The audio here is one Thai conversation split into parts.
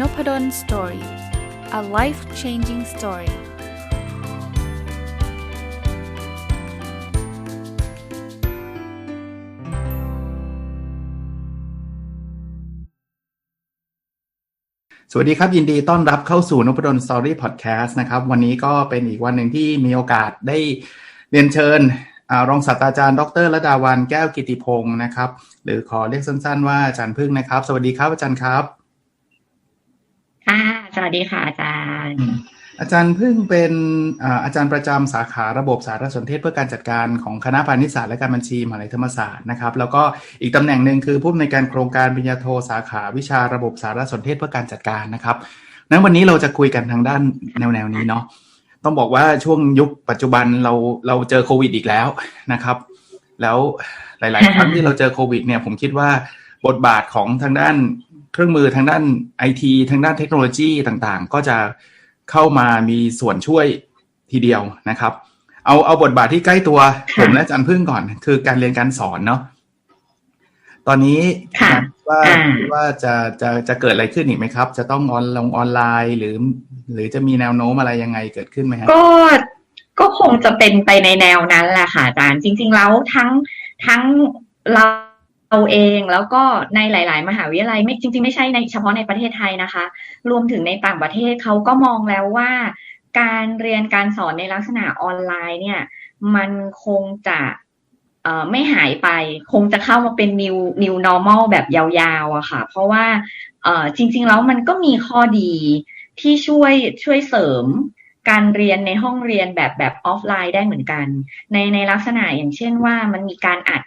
n o p ด d o สตอรี่ a life changing story สวัสดีครับ ยินดีต้อนรับเข้าสู่นพดลสตอรี่พอดแคสต์นะครับ วันนี้ก็เป็นอีกวันหนึ่งที่มีโอกาสได้เรียนเชิญอรองศาสตราจารย์ดรระดาวันแก้วกิติพงศ์นะครับ หรือขอเรียกสั้นๆว่าอาจารย์พึ่งนะครับ สวัสดีครับอาจารย์ครับ ค่ะ สวัสดีค่ะอาจารย์ อาจารย์พึ่งเป็นอาจารย์ประจำสาขาระบบสารสนเทศเพื่อการจัดการของคณะพาณิชยศาสตร์และการบัญชีมหาลัยธรรมศาสตร์นะครับ แล้วก็อีกตำแหน่งหนึ่งคือผู้อำนวยการโครงการปริญญาโทสาขาวิชาระบบสารสนเทศเพื่อการจัดการนะครับนั้นวันนี้เราจะคุยกันทางด้านแนวแนวนี้เนาะต้องบอกว่าช่วงยุคปัจจุบันเราเราเจอโควิดอีกแล้วนะครับ แล้วหลาย ๆ ครั้งที่เราเจอโควิดเนี่ยผมคิดว่าบทบาทของทางด้าน เครื่องมือทางด้านไอทีทางด้านเทคโนโลยีต่างๆ ก็จะเข้ามามีส่วนช่วยทีเดียวนะครับ เอาเอาบทบาทที่ใกล้ตัวผมและจันพึ่งก่อน คือการเรียนการสอนเนาะตอนนี้ว่าว่าจะจะจะเกิดอะไรขึ้นอีกไหมครับ จะต้องออนลงออนไลน์หรือ หรือจะมีแนวโน้มอะไรยังไงเกิดขึ้นไหมครับก็ก็คงจะเป็นไปในแนวนั้นแหละค่ะอาจารย์ จริง ๆ แล้วทั้งทั้งเรา เราเองแล้วก็ในหลาย ๆ มหาวิทยาลัยไม่จริง ๆ ไม่ใช่ในเฉพาะในประเทศไทยนะคะ รวมถึงในต่างประเทศเขาก็มองแล้วว่า การเรียนการสอนในลักษณะออนไลน์เนี่ย มันคงจะไม่หายไปคงจะเข้ามาเป็น new new normal แบบยาวๆอะค่ะ เพราะว่าจริง ๆ แล้วมันก็มีข้อดีที่ช่วยช่วยเสริมการเรียนในห้องเรียนแบบแบบออฟไลน์ได้เหมือนกัน ในในลักษณะอย่างเช่นว่ามันมีการอัด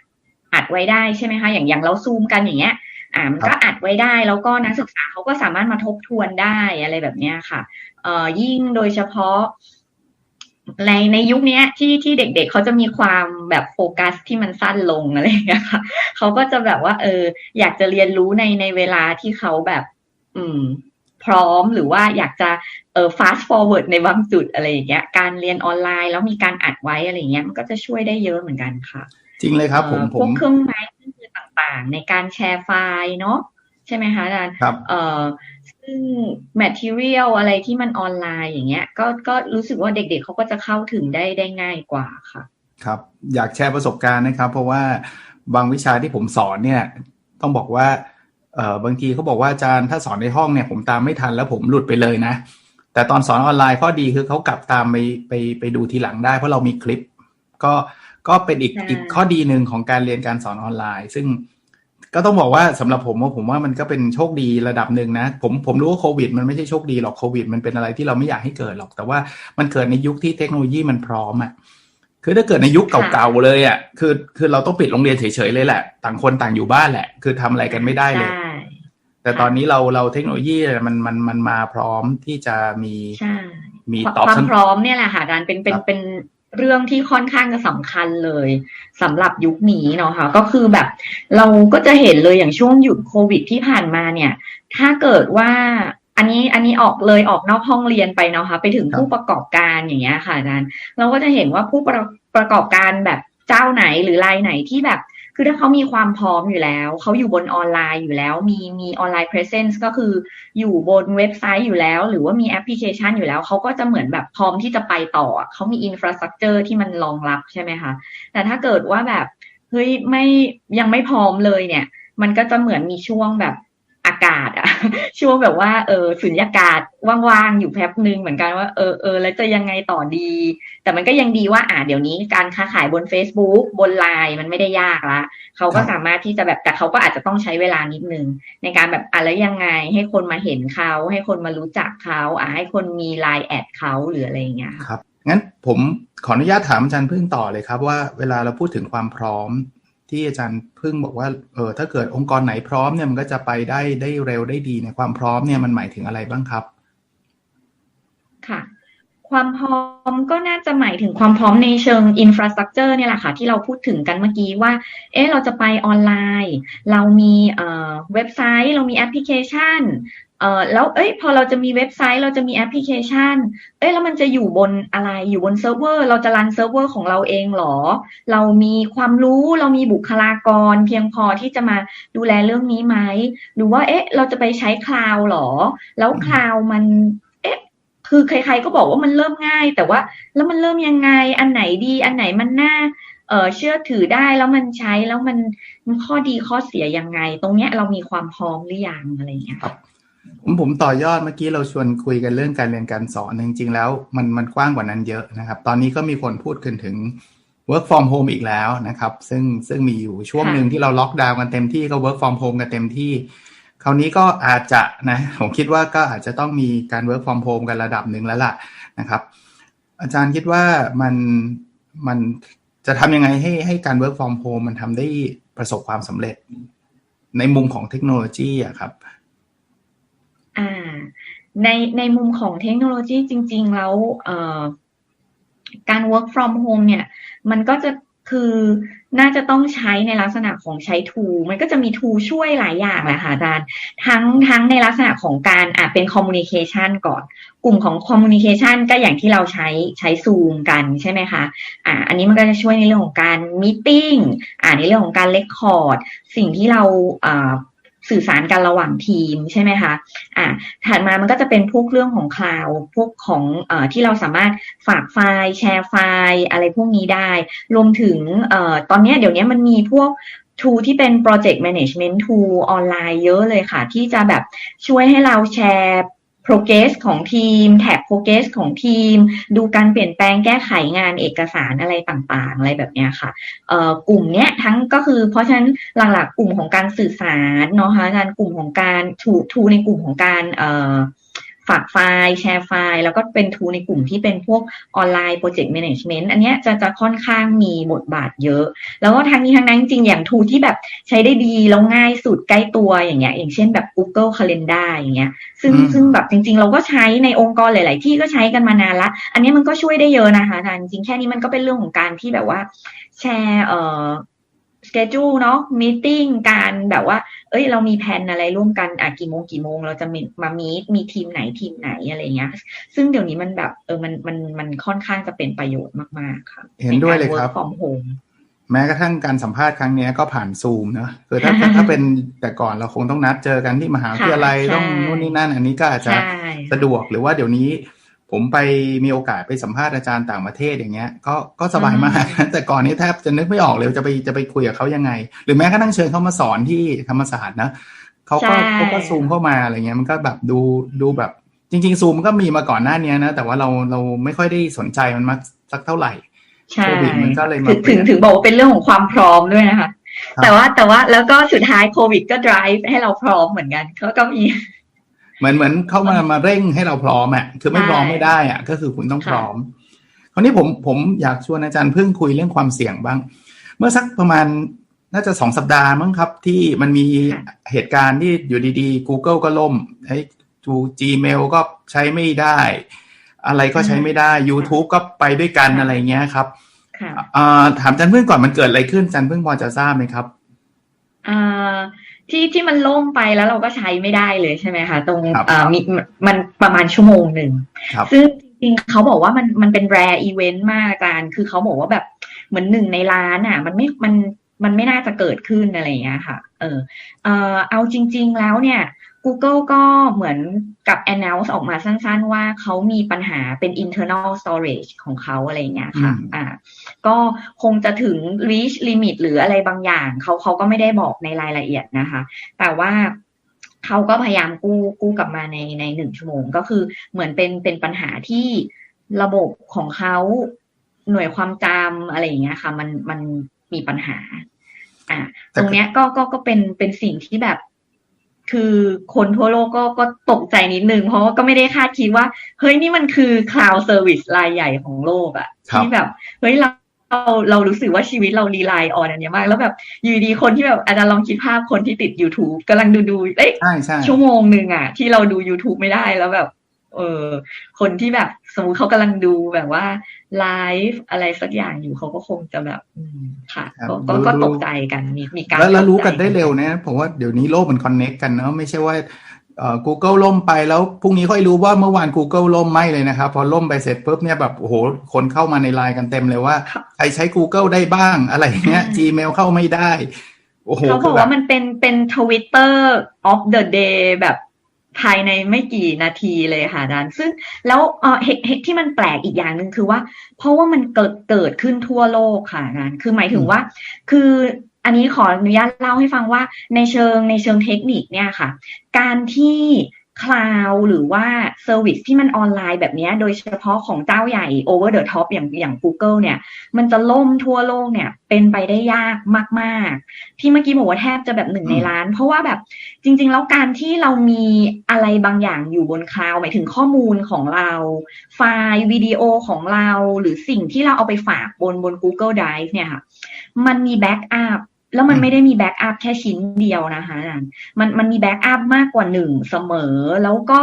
อัดไว้ได้ใช่ไหมคะ อย่างอย่างเราซูมกันอย่างเงี้ย อ่า มันก็อัดไว้ได้ แล้วก็นักศึกษาเขาก็สามารถมาทบทวนได้อะไรแบบเนี้ยค่ะ เอ่อยิ่งโดยเฉพาะในในยุคนี้ที่ที่เด็กๆเขาจะมีความแบบโฟกัสที่มันสั้นลงอะไรอย่างเงี้ยค่ะเขาก็จะแบบว่า เออ อยากจะเรียนรู้ในในเวลาที่เขาแบบ อืม พร้อมหรือว่าอยากจะเออ fast forward ในบางจุดอะไรอย่างเงี้ย การเรียนออนไลน์แล้วมีการอัดไว้อะไรเงี้ยมันก็จะช่วยได้เยอะเหมือนกันค่ะ จริงเลยครับ ผมพวกเครื่องไม้เครื่องมือต่างๆ ในการแชร์ไฟล์เนาะใช่ไหมคะอาจารย์ครับเอ่อซึ่ง material อะไรที่มันออนไลน์อย่างเงี้ย ก็ก็รู้สึกว่าเด็กๆเขาก็จะเข้าถึงได้ได้ง่ายกว่าค่ะ ครับ อยากแชร์ประสบการณ์นะครับ เพราะว่าบางวิชาที่ผมสอนเนี่ย ต้องบอกว่าเอ่อบางทีเขาบอกว่าอาจารย์ถ้าสอนในห้องเนี่ยผมตามไม่ทันแล้วผมหลุดไปเลยนะ แต่ตอนสอนออนไลน์ข้อดีคือเขากลับตามไปไปไปดูทีหลังได้ เพราะเรามีคลิป ก็ ก็เป็นอีกอีกข้อดีหนึ่งของการเรียนการสอนออนไลน์ ซึ่งก็ต้องบอกว่าสำหรับผมว่าผมว่ามันก็เป็นโชคดีระดับหนึ่งนะ ผมผมรู้ว่าโควิด มันไม่ใช่โชคดีหรอกโควิด มันเป็นอะไรที่เราไม่อยากให้เกิดหรอก แต่ว่ามันเกิดในยุคที่เทคโนโลยีมันพร้อมอะ่ะคือถ้าเกิดในยุคเก่าๆเลยอะ่ะคือคือเราต้องปิดโรงเรียนเฉยๆเลยแหละ ต่างคนต่างอยู่บ้านแหละ คือทำอะไรกันไม่ได้เลย แต่ตอนนี้เราเราเทคโนโลยีมันมันมันมาพร้อมที่จะมีมีตอบความพร้อมเนี่ยแหละค่ะการเป็นเป็นเป็น เรื่องที่ค่อนข้างจะสำคัญเลยสำหรับยุคนี้เนาะค่ะก็คือแบบเราก็จะเห็นเลยอย่างช่วงหยุดโควิดที่ผ่านมาเนี่ย ถ้าเกิดว่าอันนี้อันนี้ออกเลยออกนอกห้องเรียนไปเนาะค่ะไปถึงผู้ประกอบการอย่างเงี้ยค่ะอาจารย์เราก็จะเห็นว่าผู้ประประกอบการแบบเจ้าไหนหรือรายไหนที่แบบ คือถ้าเขามีความพร้อมอยู่แล้ว เขาอยู่บนออนไลน์อยู่แล้ว มีมีออนไลน์ presence ก็คืออยู่บนเว็บไซต์อยู่แล้ว หรือว่ามีแอปพลิเคชันอยู่แล้ว เขาก็จะเหมือนแบบพร้อมที่จะไปต่อ เขามีอินฟราสตรักเจอร์ที่มันรองรับใช่ไหมคะ แต่ถ้าเกิดว่าแบบเฮ้ยไม่ยังไม่พร้อมเลยเนี่ย มันก็จะเหมือนมีช่วงแบบ อากาศอะช่วงแบบว่าเออสุญญากาศว่างๆอยู่แป๊บนึงเหมือนกันว่าเออเออแล้วจะยังไงต่อดี แต่มันก็ยังดีว่าอ่าเดี๋ยวนี้การค้าขายบน Facebook บนไลน์มันไม่ได้ยากละเขาก็สามารถที่จะแบบแต่เขาก็อาจจะต้องใช้เวลานิดนึง ในการแบบอะไรยังไงให้คนมาเห็นเขา ให้คนมารู้จักเขาอ่าให้คนมีไลน์แอดเขาหรืออะไรอย่างเงี้ยครับงั้นผมขออนุญาตถามอาจารย์พึ่งต่อเลยครับว่าเวลาเราพูดถึงความพร้อม ที่อาจารย์พึ่งบอกว่าเออถ้าเกิดองค์กรไหนพร้อมเนี่ยมันก็จะไปได้ได้เร็วได้ดีเนี่ยความพร้อมเนี่ยมันหมายถึงอะไรบ้างครับ ค่ะ ความพร้อมก็น่าจะหมายถึงความพร้อมในเชิงอินฟราสตรักเจอร์เนี่ยแหละค่ะ ที่เราพูดถึงกันเมื่อกี้ว่า เอ๊ะเราจะไปออนไลน์ เรามีเอ่อเว็บไซต์ เรามีแอปพลิเคชัน เออแล้วเอ้ยพอเราจะมีเว็บไซต์เราจะมีแอปพลิเคชัน เอ้ยแล้วมันจะอยู่บนอะไรอยู่บนเซิร์ฟเวอร์ เราจะรันเซิร์ฟเวอร์ของเราเองเหรอ เรามีความรู้เรามีบุคลากร เพียงพอที่จะมาดูแลเรื่องนี้ไหมหรือว่าเอ๊ะ เราจะไปใช้คลาวหรอ แล้วคลาวมันเอ๊ะคือใคร ๆก็บอกว่ามันเริ่มง่าย แต่ว่าแล้วมันเริ่มยังไงอันไหนดีอันไหนมันน่าเออเชื่อถือได้แล้วมันใช้แล้วมันมันข้อดีข้อเสียยังไง ตรงเนี้ยเรามีความพร้อมหรือยังอะไรอย่างเงี้ยครับ ผมผมต่อยอดเมื่อกี้เราชวนคุยกันเรื่องการเรียนการสอนจริงๆแล้วมันมันกว้างกว่านั้นเยอะนะครับ ตอนนี้ก็มีคนพูดกันถึง work from home อีกแล้วนะครับ ซึ่งซึ่งมีอยู่ช่วงหนึ่งที่เราล็อกดาวน์กันเต็มที่ก็ work from home กันเต็มที่ คราวนี้ก็อาจจะนะผมคิดว่าก็อาจจะต้องมีการ work from home กันระดับหนึ่งแล้วล่ะนะครับ อาจารย์คิดว่ามันมันจะทำยังไงให้ให้การ work from home มันทำได้ประสบความสำเร็จ ในมุมของเทคโนโลยีอะครับ อ่า ในในมุมของเทคโนโลยีจริง ๆ แล้วการ work from home เนี่ย มันก็จะคือน่าจะต้องใช้ในลักษณะของใช้ tool มันก็จะมี tool ช่วยหลายอย่างแหละค่ะอาจารย์ทั้งทั้งในลักษณะของการอะเป็น communication ก่อน กลุ่มของ communication ก็อย่างที่เราใช้ใช้ Zoom กันใช่ไหมคะอ่าอันนี้มันก็จะช่วยในเรื่องของการ meeting อ่าในเรื่องของการ record สิ่งที่เราอ่า สื่อสารกันระหว่างทีมใช่ไหมคะอ่าถัดมามันก็จะเป็นพวกเรื่องของคลาวพวกของเอ่อที่เราสามารถฝากไฟล์แชร์ไฟล์อะไรพวกนี้ได้ รวมถึงเอ่อตอนนี้เดี๋ยวนี้มันมีพวกทูที่เป็น project management tool ออนไลน์เยอะเลยค่ะ ที่จะแบบช่วยให้เราแชร์ progress ของทีม แท็ก progress ของทีม ดูการเปลี่ยนแปลงแก้ไขงานเอกสารอะไรต่างๆ อะไรแบบนี้ค่ะเอ่อกลุ่มเนี้ยทั้งก็คือเพราะฉะนั้นหลักๆ กลุ่มของการสื่อสารเนาะคะงานกลุ่มของการทูทูในกลุ่มของการเอ่อากไฟล์แชร์ไฟล์ แล้วก็เป็นทูในกลุ่มที่เป็นพวกออนไลน์โปรเจกต์แมネจเมนต์อันเนี้ยจะจะค่อนข้างมีบทบาทเยอะ แล้วก็ทั้งนี้ทั้งนั้นจริงๆอย่างทูที่แบบใช้ได้ดีแล้วง่ายสุดใกล้ตัวอย่างเงี้ยอย่างเช่นแบบ Google Calendar อย่างเงี้ยซึ่งอืมซึ่งแบบจริง ๆ เราก็ใช้ในองค์กรหลาย ๆ ที่ก็ใช้กันมานานละ อันนี้มันก็ช่วยได้เยอะนะคะอาจารย์จริงๆแค่นี้มันก็เป็นเรื่องของการที่แบบว่าแชร์เอ่อ สเกจูเนาะมีติ้งการแบบว่า เอ้ย เรามีแผนอะไรร่วมกันอะกี่โมงกี่โมง เราจะมีมามีมีทีมไหนทีมไหนอะไรเงี้ย ซึ่งเดี๋ยวนี้มันแบบเออมันมันมันค่อนข้างจะเป็นประโยชน์มากๆค่ะเห็นด้วยเลยใกาครับ work from home แม้กระทั่งการสัมภาษณ์ครั้งเนี้ยก็ผ่านซูมเนอะคือถ้าถ้าเป็นแต่ก่อนเราคงต้องนัดเจอกันที่มหาวิทยาลัยค่ะต้องใช่นู่นนี่นั่น อันนี้ก็อาจจะใช่สะดวกหรือว่าเดี๋ยวนี้ ผมไปมีโอกาสไปสัมภาษณ์อาจารย์ต่างประเทศอย่างเงี้ย ก็ก็สบายมาก แต่ก่อนนี้แทบจะนึกไม่ออกเลยจะไปจะไปคุยกับเขายังไง หรือแม้กระทั่งเชิญเขามาสอนที่ธรรมศาสตร์นะเขาก็ใช่เขาก็ซูมเข้ามาอะไรเงี้ยมันก็แบบดูดูแบบจริง ๆ ซูมก็มีมาก่อนหน้านี้นะ แต่ว่าเราเราไม่ค่อยได้สนใจมันมากสักเท่าไหร่ใช่โควิดมันก็เลยมาถึงเปลี่ถึยงนถึงบอกว่าเป็นเรื่องของความพร้อมด้วยนะคะครับแต่ว่าแต่ว่าแล้วก็สุดท้ายโควิดก็ drive ให้เราพร้อมเหมือนกันก็ก็มี เหมือนเหมือนเข้ามามาเร่งให้เราพร้อมอะคือไม่ใช่พร้อมไม่ได้อะก็คือคุณต้องค่ะพร้อม คราวนี้ผมผมอยากชวนอาจารย์เพิ่งคุยเรื่องความเสี่ยงบ้าง เมื่อสักประมาณน่าจะสองสัปดาห์มั้งครับ ที่มันมีเหตุการณ์ที่อยู่ดีๆ Google ก็ล่มไอ้จู Gmail ก็ใช้ไม่ได้ อะไรก็ใช้ไม่ได้ YouTube ก็ไปด้วยกันอะไรเงี้ยครับค่ะอ่าถามอาจารย์เพิ่งก่อนมันเกิดอะไรขึ้นอาจารย์เพิ่งพอจะทราบไหมครับอ่า ที่ที่มันล่มไปแล้วเราก็ใช้ไม่ได้เลยใช่ไหมคะตรงครับอ่ามีมันประมาณชั่วโมงหนึ่งครับ ซึ่งจริงๆเขาบอกว่ามันมันเป็นแรร์อีเวนต์มากอาจารย์คือเขาบอกว่าแบบเหมือนหนึ่งในล้านอะ มันไม่มันมันไม่น่าจะเกิดขึ้นอะไรอย่างเงี้ยค่ะ เออเออเอาจริง ๆ แล้วเนี่ย Google ก็เหมือนกับ announce ออกมาสั้นๆ ว่าเขามีปัญหาเป็น internal storage ของเขาอะไรอย่างเงี้ยค่ะอืมอ่า ก็คงจะถึง reach limit หรืออะไรบางอย่าง เขาเขาก็ไม่ได้บอกในรายละเอียดนะคะ แต่ว่าเขาก็พยายามกู้กู้กลับมาในในหนึ่งชั่วโมง ก็คือเหมือนเป็นเป็นปัญหาที่ระบบของเขาหน่วยความจำอะไรอย่างเงี้ยค่ะ มันมันมีปัญหา อ่าแต่ตรงเนี้ยก็ก็ก็เป็นเป็นสิ่งที่แบบ คือคนทั่วโลกก็ก็ตกใจนิดนึง เพราะว่าก็ไม่ได้คาดคิดว่า เฮ้ยนี่มันคือ cloud service รายใหญ่ของโลกอะครับที่แบบ เฮ้ยเราเราเรารู้สึกว่าชีวิตเรารีไลน์ออนอันเนี้ยมาก แล้วแบบอยู่ดีคนที่แบบอาจารย์ลองคิดภาพคนที่ติด YouTube กำลังดูดูเอ้ยใช่ใช่ชั่วโมงหนึ่งอะที่เราดู YouTube ไม่ได้แล้วแบบ เออคนที่แบบสมมติเขากำลังดูแบบว่าไลฟ์อะไรสักอย่างอยู่เขาก็คงจะแบบอืมค่ะครับก็ก็ดูก็ดูตกใจกันมีมีการแล้วแล้วรู้กันตใจได้เร็วนะผมว่าเดี๋ยวนี้โลกมันคอนเน็กกันเนาะไม่ใช่ว่าเอ่อ Google ล่มไปแล้วพรุ่งนี้ค่อยรู้ว่าเมื่อวาน Google ล่มไม่เลยนะครับ พอล่มไปเสร็จปุ๊บเนี่ยแบบโอ้โหคนเข้ามาในไลน์กันเต็มเลยว่าครับใครใช้ Google ได้บ้างอะไรเงี้ยอ่า Gmail เข้าไม่ได้โอ้โหเขาบคืออกแบบว่ามันเป็นเป็นทวิตเตอร์ of the day แบบ ภายในไม่กี่นาทีเลยค่ะอาจารย์ซึ่งแล้วเออเหตุเหตุที่มันแปลกอีกอย่างหนึ่งคือว่า เพราะว่ามันเกิดเกิดขึ้นทั่วโลกค่ะอาจารย์คือหมายถึงว่า คืออันนี้ขออนุญาตเล่าให้ฟังว่าในเชิงในเชิงเทคนิคเนี่ยค่ะ การที่ คลาวหรือว่าเซอร์วิสที่มันออนไลน์แบบเนี้ยโดยเฉพาะของเจ้าใหญ่ over the top อย่างอย่าง Google เนี่ย มันจะล่มทั่วโลกเนี่ย เป็นไปได้ยากมาก ๆ ที่เมื่อกี้บอกว่าแทบจะแบบหนึ่งในล้าน เพราะว่าแบบจริง ๆ แล้วการที่เรามีอะไรบางอย่างอยู่บนคลาวด์หมายถึงข้อมูลของเรา ไฟล์วิดีโอของเรา หรือสิ่งที่เราเอาไปฝากบนบน Google Drive เนี่ยค่ะมันมีแบ็กอัพ แล้วมันอืมไม่ได้มีแบ็กอัพแค่ชิ้นเดียวนะคะอาจารย์มันมันมีแบ็กอัพมากกว่าหนึ่งเสมอ แล้วก็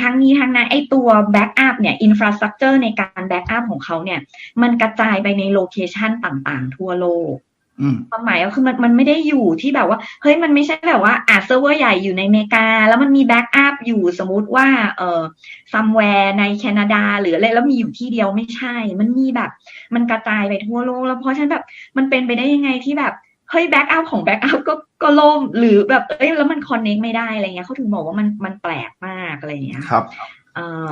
ทั้งนี้ทั้งนั้นไอตัวแบ็กอัพเนี่ยอินฟราสตรักเจอร์ในการแบ็กอัพของเขาเนี่ย มันกระจายไปในโลเคชันต่างๆ ทั่วโลกอืมความหมายก็คือมันมันไม่ได้อยู่ที่แบบว่า เฮ้ยมันไม่ใช่แบบว่าอ่าเซิร์ฟเวอร์ใหญ่อยู่ในอเมริกา แล้วมันมีแบ็กอัพอยู่สมมุติว่าเออซัมแวร์ในแคนาดา หรืออะไรแล้วมีอยู่ที่เดียวไม่ใช่ มันมีแบบ มันกระจายไปทั่วโลก แล้วเพราะฉะนั้นแบบมันเป็นไปได้ยังไงที่แบบ เฮ้ยแบ็กอัพของแบ็กอัพก็ก็ล่มหรือแบบเอ้ยแล้วมันคอนเน c t ไม่ได้อะไรเงี้ยเขาถึงบอกว่ามันมันแปลกมากอะไรเงี้ยครับเอ่อ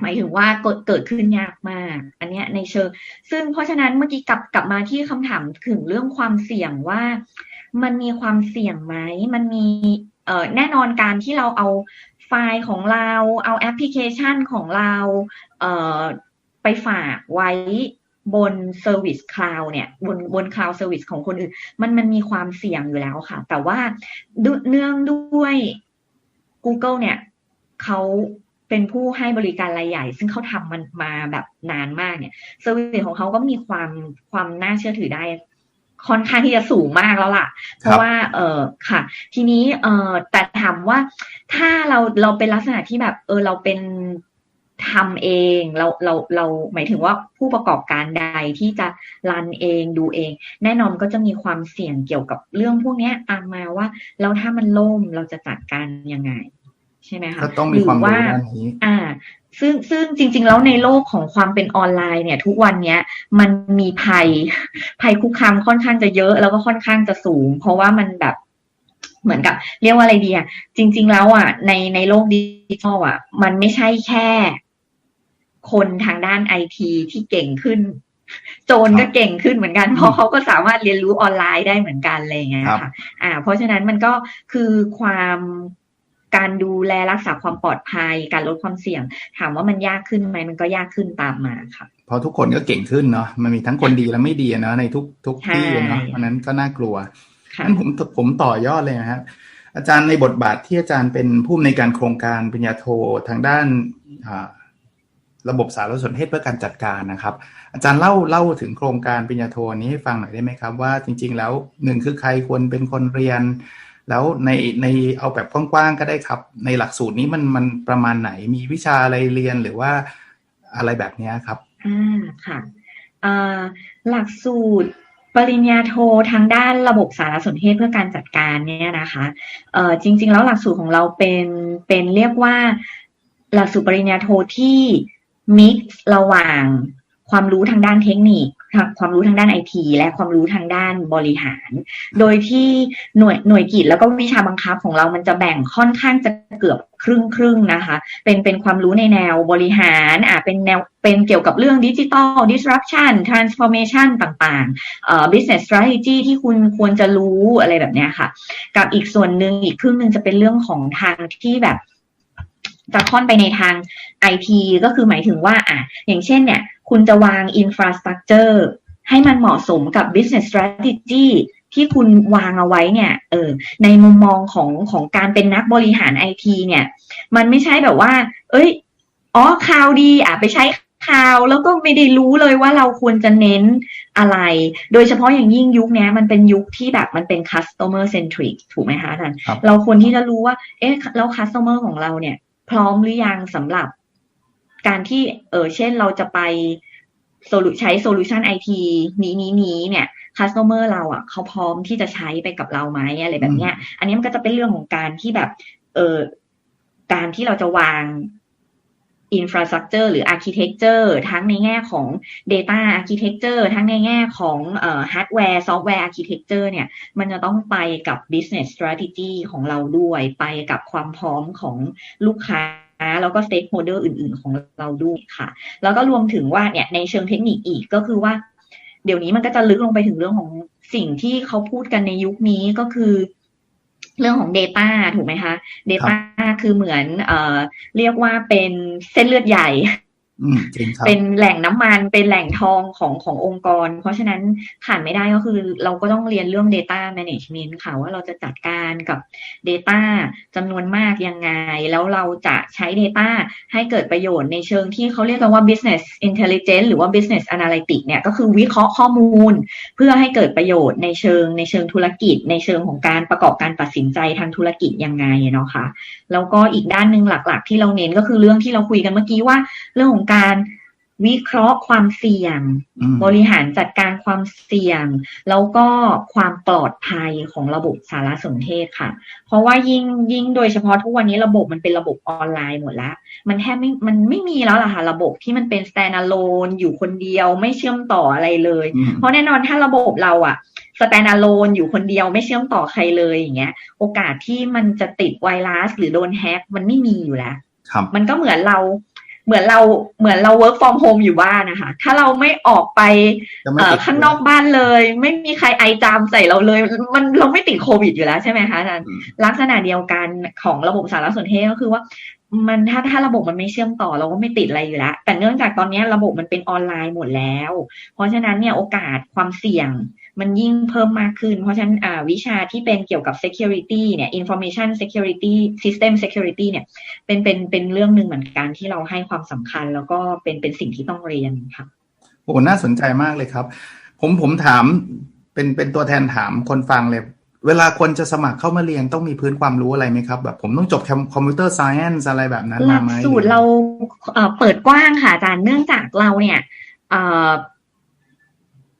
หมายถึงว่าเกิดเกิดขึ้นยากมาก อันเนี้ยในเชิงซึ่งเพราะฉะนั้นเมื่อกี้กลับกลับมาที่คำถามถึงเรื่องความเสี่ยงว่ามันมีความเสี่ยงไหมมันมีเอ่อแน่นอนการที่เราเอาไฟล์ของเราเอาแอปพลิเคชันของเราเอ่อไปฝากไว้ บน Service Cloud เนี่ย บนบน Cloud Service ของคนอื่น มันมันมีความเสี่ยงอยู่แล้วค่ะ แต่ว่าดูเนื่องด้วย Google เนี่ยเขาเป็นผู้ให้บริการรายใหญ่ ซึ่งเขาทำมันมาแบบนานมากเนี่ยเซอร์วิสของเขาก็มีความความน่าเชื่อถือได้ ค่อนข้างที่จะสูงมากแล้วล่ะ เพราะว่า เออค่ะ ทีนี้เออแต่ถามว่าถ้าเราเราเป็นลักษณะที่แบบ เออเราเป็น ทำเองเราเราเราหมายถึงว่าผู้ประกอบการใดที่จะรันเองดูเอง แน่นอนก็จะมีความเสี่ยงเกี่ยวกับเรื่องพวกเนี้ยตามมาว่าแล้วถ้ามันล่มเราจะจัดการยังไง ใช่ไหมคะก็ต้องมีความหรู้ว่าด้านนี้อ่า ซึ่งซึ่งจริง ๆ แล้วในโลกของความเป็นออนไลน์เนี่ย ทุกวันเนี้ย มันมีภัย ภัยคุกคามค่อนข้างจะเยอะแล้วก็ค่อนข้างจะสูง เพราะว่ามันแบบเหมือนกับเรียกว่าอะไรดีอะจริง ๆ แล้วอะในในโลกดิจิทัลอะ มันไม่ใช่แค่ คนทางด้านไอทีที่เก่งขึ้น โจรก็เก่งขึ้นเหมือนกัน เพราะเขาก็สามารถเรียนรู้ออนไลน์ได้เหมือนกันอะไรอย่างเงี้ยครับค่ะ อ่า เพราะฉะนั้นมันก็คือความการดูแลรักษาความปลอดภัย การลดความเสี่ยง ถามว่ามันยากขึ้นไหมมันก็ยากขึ้นตามมาค่ะเพราะทุกคนก็เก่งขึ้นเนาะมันมีทั้งคนดีและไม่ดีอะเนาะในทุกทุกใช่ที่อะเนาะเพราะฉะนั้นก็น่ากลัวค่ะงั้นผมผมต่อยอดเลยนะครับอาจารย์ในบทบาทที่อาจารย์เป็นผู้อำนวยการโครงการปริญญาโททางด้านอ่า ระบบสารสนเทศเพื่อการจัดการนะครับ อาจารย์เล่าเล่าถึงโครงการปริญญาโทนี้ให้ฟังหน่อยได้ไหมครับว่าจริง ๆ แล้วหนึ่งคือใครควรเป็นคนเรียน แล้วในในเอาแบบกว้างๆก็ได้ครับ ในหลักสูตรนี้มันมันประมาณไหนมีวิชาอะไรเรียนหรือว่าอะไรแบบนี้ครับอ่าค่ะหลักสูตรปริญญาโททางด้านระบบสารสนเทศเพื่อการจัดการเนี่ยนะคะเอ่อจริง ๆ แล้วหลักสูตรของเราเป็นเป็นเรียกว่าหลักสูตรปริญญาโทที่ มิกซ์ระหว่างความรู้ทางด้านเทคนิค ความรู้ทางด้านไอทีและความรู้ทางด้านบริหาร โดยที่หน่วยหน่วยกิจแล้วก็วิชาบังคับของเรามันจะแบ่งค่อนข้างจะเกือบครึ่งครึ่งนะคะ เป็นเป็นความรู้ในแนวบริหารอ่าเป็นแนวเป็นเกี่ยวกับเรื่องดิจิ t a ล disruption transformation ต่างๆเอ่อ business strategy ที่คุณควรจะรู้อะไรแบบเนี้ยค่ะ กับอีกส่วนหนึ่งอีกครึ่งหนึ่งจะเป็นเรื่องของทางที่แบบ จะค่อนไปในทางไอทีก็คือหมายถึงว่าอะอย่างเช่นเนี่ย คุณจะวาง infrastructure ให้มันเหมาะสมกับ business strategy ที่คุณวางเอาไว้เนี่ย เออ ในมุมมองของของการเป็นนักบริหารไอทีเนี่ย มันไม่ใช่แบบว่า เอ้ย อ๋อข่าวดี อะ ไปใช้ข่าวแล้วก็ไม่ได้รู้เลยว่าเราควรจะเน้นอะไร โดยเฉพาะอย่างยิ่งยุคนี้มันเป็นยุคที่แบบมันเป็น customer centric ถูกไหมคะอาจารย์ครับเราควรที่จะรู้ว่า เอ๊ะ แล้ว customer ของเราเนี่ย พร้อมหรือยังสำหรับการที่เออเช่นเราจะไปโซลูใช้โซลูชันไอทีนี้นี้นี้เนี่ย customer เราอะเขาพร้อมที่จะใช้ไปกับเราไหมอะไรแบบเนี้ย อันนี้มันก็จะเป็นเรื่องของการที่แบบ เออการที่เราจะวาง infrastructure หรือ architecture ทั้งในแง่ของ data architecture ทั้งในแง่ของเอ่อ hardware software architecture เนี่ย มันจะต้องไปกับ business strategy ของเราด้วยไปกับความพร้อมของลูกค้าแล้วก็ stakeholder อื่น ๆ ของเราด้วยค่ะ แล้วก็รวมถึงว่าเนี่ยในเชิงเทคนิคอีกก็คือว่า เดี๋ยวนี้มันก็จะลึกลงไปถึงเรื่องของสิ่งที่เขาพูดกันในยุคนี้ก็คือ เรื่องของ Data ถูกไหมคะ Data คือเหมือนเอ่อเรียกว่าเป็นเส้นเลือดใหญ่อืมจริงครับ เป็นแหล่งน้ำมันเป็นแหล่งทองของขององค์กร เพราะฉะนั้นขาดไม่ได้ก็คือเราก็ต้องเรียนเรื่อง Data Management ค่ะว่าเราจะจัดการกับ Data จำนวนมากยังไง แล้วเราจะใช้ Data ให้เกิดประโยชน์ในเชิงที่เขาเรียกกันว่า Business Intelligence หรือว่า Business Analytics เนี่ยก็คือวิเคราะห์ข้อมูล เพื่อให้เกิดประโยชน์ในเชิงในเชิงธุรกิจ ในเชิงของการประกอบการตัดสินใจทางธุรกิจยังไงเนาะค่ะแล้วก็อีกด้านหนึ่งหลัก ๆ ที่เราเน้นก็คือเรื่องที่เราคุยกันเมื่อกี้ว่าเรื่องของการวิเคราะห์ความเสี่ยงอืมบริหารจัดการความเสี่ยง แล้วก็ความปลอดภัยของระบบสารสนเทศค่ะ เพราะว่ายิ่งยิ่งโดยเฉพาะทุกวันนี้ระบบมันเป็นระบบออนไลน์หมดแล้วมันแทบไม่มันไม่มีแล้วล่ะค่ะ ระบบที่มันเป็น standalone อยู่คนเดียวไม่เชื่อมต่ออะไรเลยอืมเพราะแน่นอนถ้าระบบเราอะ standalone อยู่คนเดียวไม่เชื่อมต่อใครเลยอย่างเงี้ย โอกาสที่มันจะติดไวรัสหรือโดนแฮ็กมันไม่มีอยู่แล้วครับมันก็เหมือนเรา เหมือนเราเหมือนเรา work from home อยู่บ้านนะคะ ถ้าเราไม่ออกไปจะไม่เอ่อติดข้างนอกบ้านเลย ไม่มีใครไอจามใส่เราเลย มันเราไม่ติดโควิดอยู่แล้วใช่ไหมคะอาจารย์อืมลักษณะเดียวกันของระบบสารสนเทศก็คือว่า มันถ้าถ้าระบบมันไม่เชื่อมต่อเราก็ไม่ติดอะไรอยู่แล้วแต่เนื่องจากตอนนี้ระบบมันเป็นออนไลน์หมดแล้ว เพราะฉะนั้นเนี่ยโอกาสความเสี่ยงมันยิ่งเพิ่มมากขึ้น เพราะฉะนั้นอ่าวิชาที่เป็นเกี่ยวกับ security เนี่ย information security system security เนี่ย เป็นเป็นเป็นเรื่องหนึ่งเหมือนกันที่เราให้ความสำคัญ แล้วก็เป็นเป็นสิ่งที่ต้องเรียนค่ะโอ้น่าสนใจมากเลยครับ ผมผมถามเป็นเป็นตัวแทนถามคนฟังเลย เวลาคนจะสมัครเข้ามาเรียนต้องมีพื้นความรู้อะไรไหมครับ แบบผมต้องจบคอมพิวเตอร์ไซเอนซ์อะไรแบบนั้นหมาลักไหมสูตรเราเอ่อเปิดกว้างค่ะอาจารย์เนื่องจากเราเนี่ยเอ่อ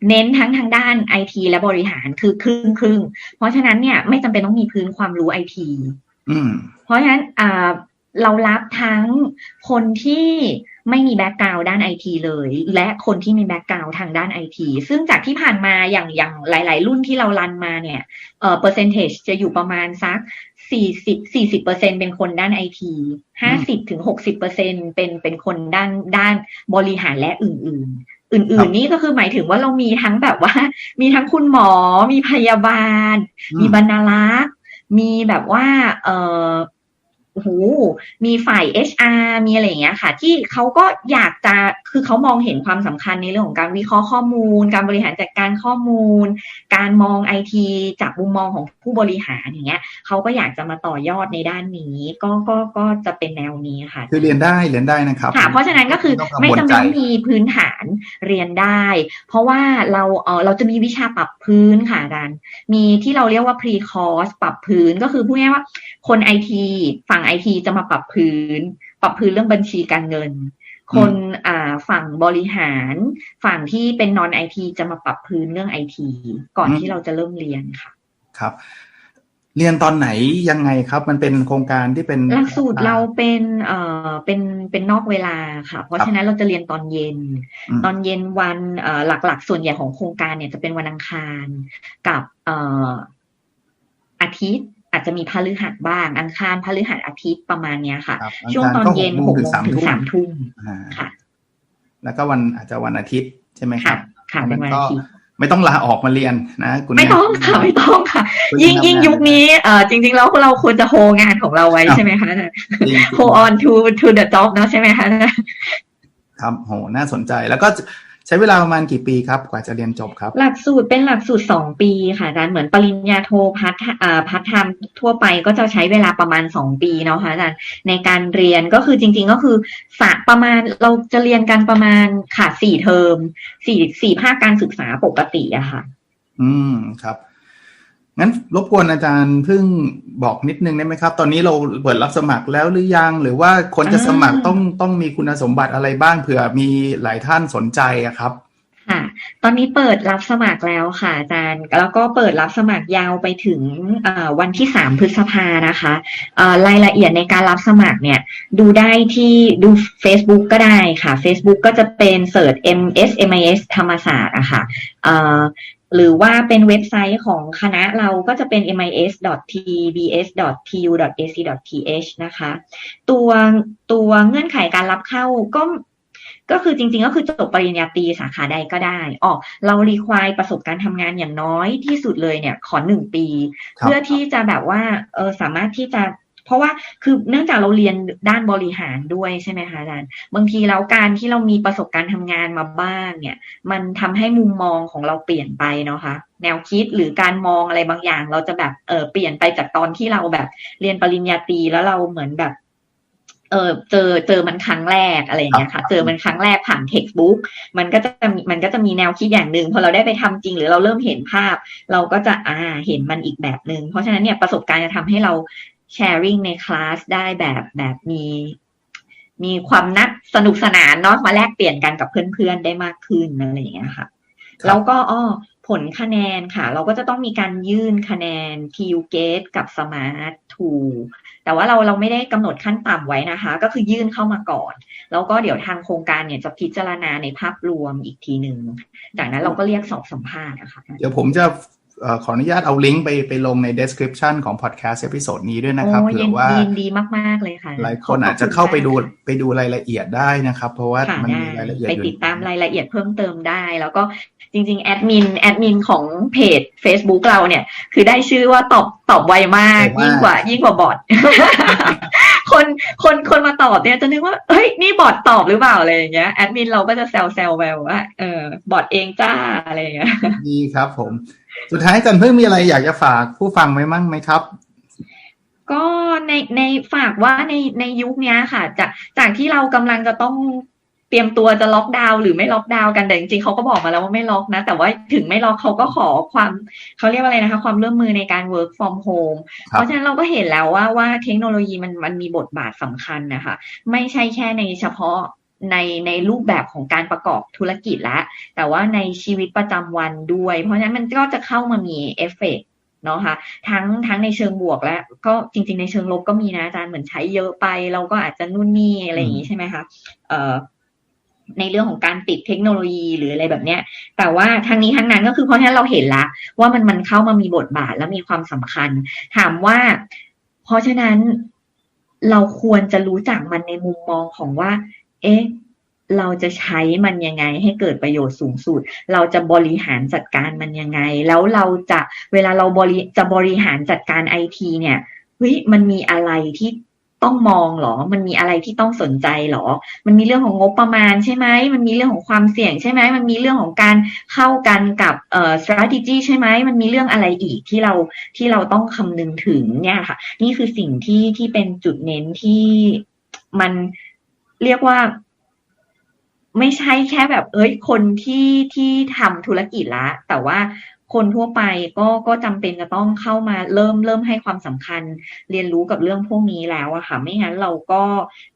เน้นทั้งทางด้านไอทีและบริหารคือครึ่งครึ่งๆเพราะฉะนั้นเนี่ยไม่จำเป็นต้องมีพื้นความรู้ไอทีอืมเพราะฉะนั้นอ่าเรารับทั้งคนที่ ไม่มีแบ็กกราวด์ด้านไอทีเลย และคนที่มีแบ็กกราวด์ทางด้านไอทีซึ่งจากที่ผ่านมาอย่างอย่างหลาย ๆ รุ่นที่เรารันมาเนี่ยเอ่อเปอร์เซนเทจจะอยู่ประมาณสักสี่สิบสี่สิบเปอร์เซ็นเป็นคนด้านไอทีห้าสิบถึงหกสิบเปอร์เซ็นเป็นเป็นคนด้านด้านบริหารและอื่น ๆ อื่น ๆ นี่ก็คือหมายถึงว่าเรามีทั้งแบบว่า มีทั้งคุณหมอ มีพยาบาลอืมมีบรรณารักษ์มีแบบว่าเออโอ้โหมีฝ่าย HR มีอะไรอย่างเงี้ยค่ะ ที่เขาก็อยากจะคือเขามองเห็นความสำคัญในเรื่องของการวิเคราะห์ข้อมูล การบริหารจัดการข้อมูล การมองไอทีจากมุมมองของผู้บริหารอย่างเงี้ยเขาก็อยากจะมาต่อยอดในด้านนี้ ก็ก็ก็จะเป็นแนวนี้ค่ะ คือเรียนได้เรียนได้นะครับค่ะเพราะฉะนั้นก็คือต้องกังไม่วลจำใจเป็นต้องมีพื้นฐานเรียนได้ เพราะว่าเราเออเราจะมีวิชาปรับพื้นค่ะอาจารย์มีที่เราเรียกว่า pre course ปรับพื้นก็คือพูดง่ายๆว่าคนไอทีฝั่งไอทีจะมาปรับพื้น ปรับพื้นเรื่องบัญชีการเงิน คนอ่าฝั่งบริหารฝั่งที่เป็น non ไอทีจะมาปรับพื้นเรื่องไอทีก่อนอืมที่เราจะเริ่มเรียนค่ะครับเรียนตอนไหนยังไงครับ มันเป็นโครงการที่เป็นหลักสูตรเราเป็นเอ่อเป็นเป็นนอกเวลาค่ะ เพราะฉะนั้นเราจะเรียนตอนเย็นอืมตอนเย็นวันเอ่อหลักๆ ส่วนใหญ่ของโครงการเนี่ยจะเป็นวันอังคารกับเอ่ออาทิตย์ อาจจะมีพฤหัสบ้าง อังคารพฤหัสอาทิตย์ประมาณเนี้ยค่ะครับช่วงตอนเย็นอังหคารกก็โมงถึงสามทุ่มอ่าค่ะ แล้วก็วันอาจจะวันอาทิตย์ใช่ไหมครัค่ะบค่ะอันเป็นั้นนวันก็อาทิตย์ไม่ต้องลาออกมาเรียนนะคุณไม่แม่ต้องค่ะไม่ต้องค่ะคุณยิ่งทำยิ่งงานยุคนี้เอ่อจริง ๆ แล้วเราควรจะโฮงานของเราไว้ใช่ไหมคะจริง hold on to to the job เนอะใช่ไหมคะครับโหน่าสนใจแล้วก็ ใช้เวลาประมาณกี่ปีครับกว่าจะเรียนจบครับ หลักสูตรเป็นหลักสูตรสองปีค่ะอาจารย์เหมือนปริญญาโทพัฒอ่าพัฒไทม์ทั่วไปก็จะใช้เวลาประมาณสองปีเนาะค่ะอาจารย์ในการเรียนก็คือจริง ๆ ก็คือสะประมาณเราจะเรียนกันประมาณค่ะสี่เทอมสี่สี่ภาคการศึกษาปกติอะค่ะ อืมครับ งั้นรบกวนอาจารย์เพิ่งบอกนิดนึงได้ไหมครับ ตอนนี้เราเปิดรับสมัครแล้วหรือยัง หรือว่าคนจะอ่าสมัครต้องต้องมีคุณสมบัติอะไรบ้างเผื่อมีหลายท่านสนใจอะครับค่ะตอนนี้เปิดรับสมัครแล้วค่ะอาจารย์ แล้วก็เปิดรับสมัครยาวไปถึงเอ่อวันที่ 3 พฤษภานะคะเอ่อรายละเอียดในการรับสมัครเนี่ยดูได้ที่ดู Facebook ก็ได้ค่ะ Facebook ก็จะเป็นเสิร์ช MSMIS ธรรมศาสตร์อะค่ะเอ่อ หรือว่าเป็นเว็บไซต์ของคณะเราก็จะเป็น mis.tbs.tu.ac.th นะคะ ตัวตัวเงื่อนไขการรับเข้าก็ก็คือจริงๆก็คือจบปริญญาตรีสาขาใดก็ได้อ๋อเรารีควายประสบการณ์ทำงานอย่างน้อยที่สุดเลยเนี่ยขอหนึ่งปีครับเพื่อที่จะแบบว่าเออสามารถที่จะ เพราะว่าคือเนื่องจากเราเรียนด้านบริหารด้วยใช่ไหมคะอาจารย์บางทีแล้วการที่เรามีประสบการณ์ทำงานมาบ้างเนี่ย มันทำให้มุมมองของเราเปลี่ยนไปเนาะคะ แนวคิดหรือการมองอะไรบางอย่าง เราจะแบบเออเปลี่ยนไปจากตอนที่เราแบบเรียนปริญญาตรีแล้วเราเหมือนแบบเออเจอเจอมันครั้งแรกอะไรอย่างเงี้ยค่ะ เจอมันครั้งแรกผ่านเท็กซ์บุ๊กมันก็จะมีมันก็จะมีแนวคิดอย่างหนึ่งพอเราได้ไปทำจริงหรือเราเริ่มเห็นภาพ เราก็จะอ่าเห็นมันอีกแบบหนึ่งเพราะฉะนั้นเนี่ยประสบการณ์จะทำให้เรา แชร์ริ่งในคลาสได้แบบแบบมี มีความนัดสนุกสนานเนาะมาแลกเปลี่ยนกันกับเพื่อนๆได้มากขึ้นอะไรอย่างเงี้ยค่ะครับแล้วก็อ้อผลคะแนนค่ะ เราก็จะต้องมีการยื่นคะแนน TU Gate กับ Smart 2แต่ว่าเราเราไม่ได้กำหนดขั้นต่ำไว้นะคะ ก็คือยื่นเข้ามาก่อน แล้วก็เดี๋ยวทางโครงการเนี่ยจะพิจารณาในภาพรวมอีกทีหนึ่งจากนั้นเราก็เรียกสอบสัมภาษณ์นะคะ เดี๋ยวผมจะเอ่อ ขออนุญาตเอาลิงก์ไปไปลงใน description ของ podcast เอพิโซดนี้ด้วยนะครับโอ้เผื่ยิอนว่ายินดีมาก ๆ เลยค่ะ หลายคนอาจจะเข้าไปดูไปดูรายละเอียดได้นะครับ เพราะว่าค่ะมันได้มีรายละเอียดไปอยู่ติดตามรายละเอียดเพิ่มเติมได้ แล้วก็จริง ๆ แอดมินแอดมินของเพจ Facebook เราเนี่ย คือได้ชื่อว่าตอบตอบไวมาก ยิ่งกว่า ยิ่งกว่าบอทคนคนคนมาตอบเนี่ยจะนึกว่าเฮ้ยนี่บอทตอบหรือเปล่าอะไรอย่างเงี้ยแอดมินเราก็จะแซวแซวแววว่าเออบอทเองจ้าอะไรอย่างเงี้ยดีครับผม สุดท้ายอาจันเพิ่งมีอะไรอยากจะฝากผู้ฟังไว้มั่งไหมครับก็ในในฝากว่าในในยุคเนี้ยค่ะจากจากที่เรากำลังจะต้องเตรียมตัวจะล็อกดาวน์หรือไม่ล็อกดาวน์กันแต่จริงๆเขาก็บอกมาแล้วว่าไม่ล็อกนะ แต่ว่าถึงไม่ล็อกเขาก็ขอความเขาเรียกว่าอะไรนะคะ ความร่วมมือในการ work from home ครับเพราะฉะนั้นเราก็เห็นแล้วว่าว่าเทคโนโลยีมันมันมีบทบาทสำคัญนะคะ ไม่ใช่แค่ในเฉพาะ ในในรูปแบบของการประกอบธุรกิจละแต่ว่าในชีวิตประจำวันด้วย เพราะฉะนั้นมันก็จะเข้ามามีเอฟเฟกต์เนาะค่ะทั้งทั้งในเชิงบวกและก็จริง ๆ ในเชิงลบก็มีนะอาจารย์เหมือนใช้เยอะไป เราก็อาจจะนู่นนี่อะไรอย่างนี้ใช่ไหมคะเอ่อในเรื่องของการติดเทคโนโลยีหรืออะไรแบบเนี้ย แต่ว่าทั้งนี้ทั้งนั้นก็คือเพราะฉะนั้นเราเห็นละว่ามันมันเข้ามามีบทบาทและมีความสำคัญ ถามว่า เพราะฉะนั้นเราควรจะรู้จักมันในมุมมองของว่า เอ๊ะเราจะใช้มันยังไงให้เกิดประโยชน์สูงสุด เราจะบริหารจัดการมันยังไง แล้วเราจะเวลาเราบริจะบริหารจัดการไอทีเนี่ยเฮ้ยมันมีอะไรที่ต้องมองเหรอ มันมีอะไรที่ต้องสนใจเหรอ มันมีเรื่องของงบประมาณใช่ไหม มันมีเรื่องของความเสี่ยงใช่ไหม มันมีเรื่องของการเข้ากันกับเอ่อ strategy ใช่ไหม มันมีเรื่องอะไรอีกที่เราที่เราต้องคำนึงถึงเนี่ยค่ะ นี่คือสิ่งที่ที่เป็นจุดเน้นที่มัน เรียกว่า ไม่ใช่แค่แบบ เอ้ย คนที่ที่ทำธุรกิจละ แต่ว่าคนทั่วไปก็ก็จำเป็นจะต้องเข้ามาเริ่มเริ่มให้ความสำคัญ เรียนรู้กับเรื่องพวกนี้แล้วอะค่ะ ไม่งั้นเราก็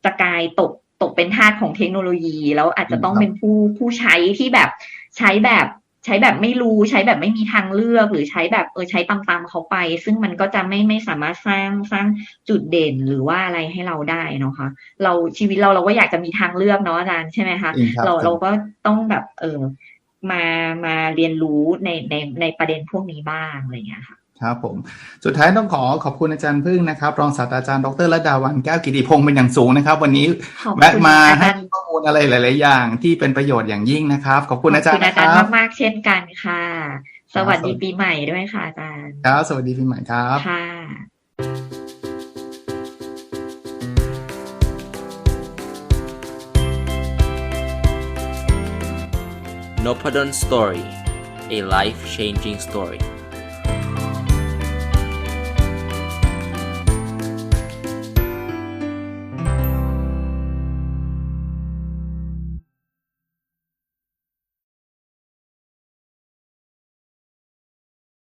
จะกลายตกตกเป็นทาสของเทคโนโลยี แล้วอาจจะต้องเป็นผู้ผู้ใช้ที่แบบใช้แบบ ใช้แบบไม่รู้ใช้แบบไม่มีทางเลือกหรือใช้แบบเออใช้ตามๆเขาไป ซึ่งมันก็จะไม่ไม่สามารถสร้างสร้างจุดเด่นหรือว่าอะไรให้เราได้เนาะค่ะเราชีวิตเราเราก็อยากจะมีทางเลือกเนาะอาจารย์ใช่ไหมคะจริงครับเราเราก็ต้องแบบเออมามาเรียนรู้ในในในประเด็นพวกนี้บ้างอะไรอย่างเงี้ยค่ะครับผมสุดท้ายต้องขอขอบคุณอาจารย์พึ่งนะครับ รองศาสตราจารย์ดรระดาวันแก้วกิติพงศ์เป็นอย่างสูงนะครับ วันนี้ขอบแวะคุณมาอาให้จารย์ข้อ มูลอะไรหลาย ๆ อย่างที่เป็นประโยชน์อย่างยิ่งนะครับ ขอบคุณอาจารขอบย์คุณนะอาคจารย์รับมาก ๆ เช่นกันค่ะ สวัสดีครับปีใหม่ด้วยค่ะอาจารย์ครับสวัสดีปีใหม่ครับค่ะ n o p a d o n Story a life changing story